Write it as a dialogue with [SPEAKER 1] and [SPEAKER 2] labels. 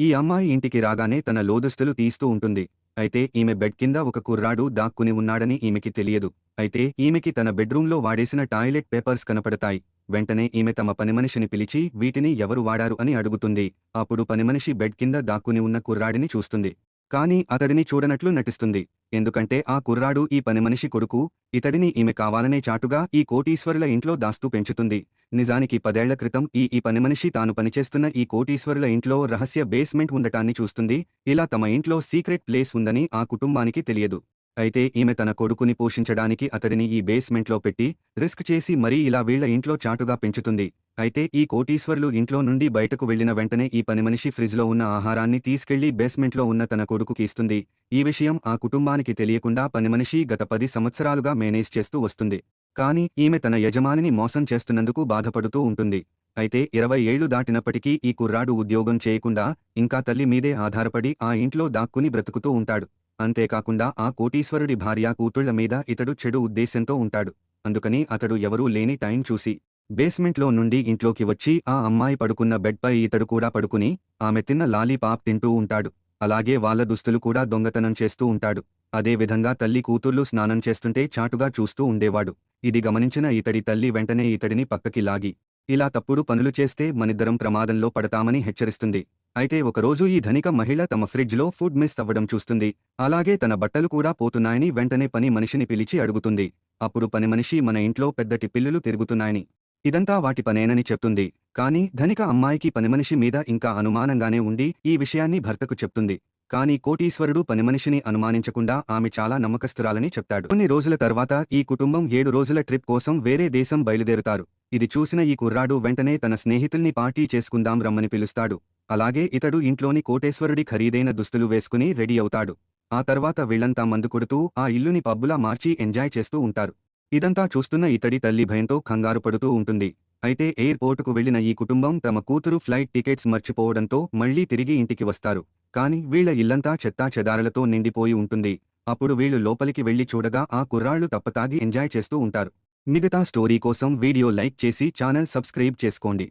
[SPEAKER 1] ఈ అమ్మాయి ఇంటికి రాగానే తన లోదుస్తులు తీస్తూ ఉంటుంది. అయితే ఈమె బెడ్ కింద ఒక కుర్రాడు దాక్కుని ఉన్నాడని ఈమెకి తెలియదు. అయితే ఈమెకి తన బెడ్రూంలో వాడేసిన టాయిలెట్ పేపర్స్ కనపడతాయి. వెంటనే ఈమె తమ పనిమనిషిని పిలిచి వీటిని ఎవరు వాడారు? అని అడుగుతుంది. అప్పుడు పనిమనిషి బెడ్ కింద దాక్కుని ఉన్న కుర్రాడిని చూస్తుంది. కానీ అతడిని చూడనట్లు నటిస్తుంది. ఎందుకంటే ఆ కుర్రాడు ఈ పనిమనిషి కొడుకు ఇతడిని ఈమె కావాలనే చాటుగా ఈ కోటీశ్వరుల ఇంట్లో దాస్తూ పెంచుతుంది. నిజానికి పదేళ్ళ క్రితం ఈ ఈ పనిమనిషి తాను పనిచేస్తున్న ఈ కోటీశ్వరుల ఇంట్లో రహస్య బేస్మెంట్ ఉండటాన్ని చూస్తుంది. ఇలా తమ ఇంట్లో సీక్రెట్ ప్లేస్ ఉందని ఆ కుటుంబానికి తెలియదు. అయితే ఈమె తన కొడుకుని పోషించడానికి అతడిని ఈ బేస్మెంట్లో పెట్టి రిస్క్ చేసి మరీ ఇలా వీళ్ళ ఇంట్లో చాటుగా పెంచుతుంది. అయితే ఈ కోటీశ్వర్లు ఇంట్లో నుండి బయటకు వెళ్ళిన వెంటనే ఈ పనిమనిషి ఫ్రిజ్లో ఉన్న ఆహారాన్ని తీసుకెళ్ళి బేస్మెంట్లో ఉన్న తన కొడుకుకి ఇస్తుంది. ఈ విషయం ఆ కుటుంబానికి తెలియకుండా పనిమనిషి గత పది సంవత్సరాలుగా మేనేజ్ చేస్తూ వస్తుంది. కానీ ఈమె తన యజమానిని మోసం చేస్తున్నందుకు బాధపడుతూ ఉంటుంది. అయితే ఇరవై ఏళ్ళు దాటినప్పటికీ ఈ కుర్రాడు ఉద్యోగం చేయకుండా ఇంకా తల్లి మీదే ఆధారపడి ఆ ఇంట్లో దాక్కుని బ్రతుకుతూ ఉంటాడు. అంతేకాకుండా ఆ కోటీశ్వరుడి భార్య కూతుళ్ళ మీద ఇతడు చెడు ఉద్దేశంతో ఉంటాడు. అందుకని అతడు ఎవరూ లేని టైం చూసి బేస్మెంట్లో నుండి ఇంట్లోకి వచ్చి ఆ అమ్మాయి పడుకున్న బెడ్పై ఇతడు కూడా పడుకుని ఆమె తిన్న లాలీపాప్ తింటూ ఉంటాడు. అలాగే వాళ్ళ దుస్తులు కూడా దొంగతనం చేస్తూ ఉంటాడు. అదేవిధంగా తల్లి కూతుర్లు స్నానం చేస్తుంటే చాటుగా చూస్తూ ఉండేవాడు. ఇది గమనించిన ఇతడి తల్లి వెంటనే ఇతడిని పక్కకి లాగి ఇలా తప్పుడు పనులు చేస్తే మనిద్దరం ప్రమాదంలో పడతామని హెచ్చరిస్తుంది. అయితే ఒకరోజు ఈ ధనిక మహిళ తమ ఫ్రిడ్జ్లో ఫుడ్ మిస్ అవ్వడం చూస్తుంది. అలాగే తన బట్టలు కూడా పోతున్నాయని వెంటనే పని మనిషిని పిలిచి అడుగుతుంది. అప్పుడు పని మనిషి మన ఇంట్లో పెద్దటి పిల్లులు తిరుగుతున్నాయని. ఇదంతా వాటి పనేనని చెప్తుంది. కానీ ధనిక అమ్మాయికి పనిమనిషి మీద ఇంకా అనుమానంగానే ఉండి ఈ విషయాన్ని భర్తకు చెప్తుంది. కానీ కోటీశ్వరుడు పనిమనిషిని అనుమానించకుండా ఆమె చాలా నమ్మకస్తురాలని చెప్తాడు. కొన్ని రోజుల తర్వాత ఈ కుటుంబం ఏడు రోజుల ట్రిప్ కోసం వేరే దేశం బయలుదేరుతారు. ఇది చూసిన ఈ కుర్రాడు వెంటనే తన స్నేహితుల్ని పార్టీ చేసుకుందాం రమ్మని పిలుస్తాడు. అలాగే ఇతడు ఇంట్లోని కోటేశ్వరుడి ఖరీదైన దుస్తులు వేసుకుని రెడీ అవుతాడు. ఆ తర్వాత వీళ్ళంతా మందు కొడుతూ ఆ ఇల్లుని పబ్బులా మార్చి ఎంజాయ్ చేస్తూ ఉంటారు. ఇదంతా చూస్తున్న ఇతడి తల్లి భయంతో కంగారు పడుతూ ఉంటుంది. అయితే ఎయిర్పోర్టుకు వెళ్ళిన ఈ కుటుంబం తమ కూతురు ఫ్లైట్ టికెట్స్ మర్చిపోవడంతో మళ్ళీ తిరిగి ఇంటికి వస్తారు. కాని వీళ్ళ ఇల్లంతా చెత్తా చెదారలతో నిండిపోయి ఉంటుంది. అప్పుడు వీళ్ళు లోపలికి వెళ్ళి చూడగా ఆ కుర్రాళ్ళు తప్పతాగి ఎంజాయ్ చేస్తూ ఉంటారు. మిగతా స్టోరీ కోసం వీడియో లైక్ చేసి ఛానల్ సబ్స్క్రైబ్ చేసుకోండి.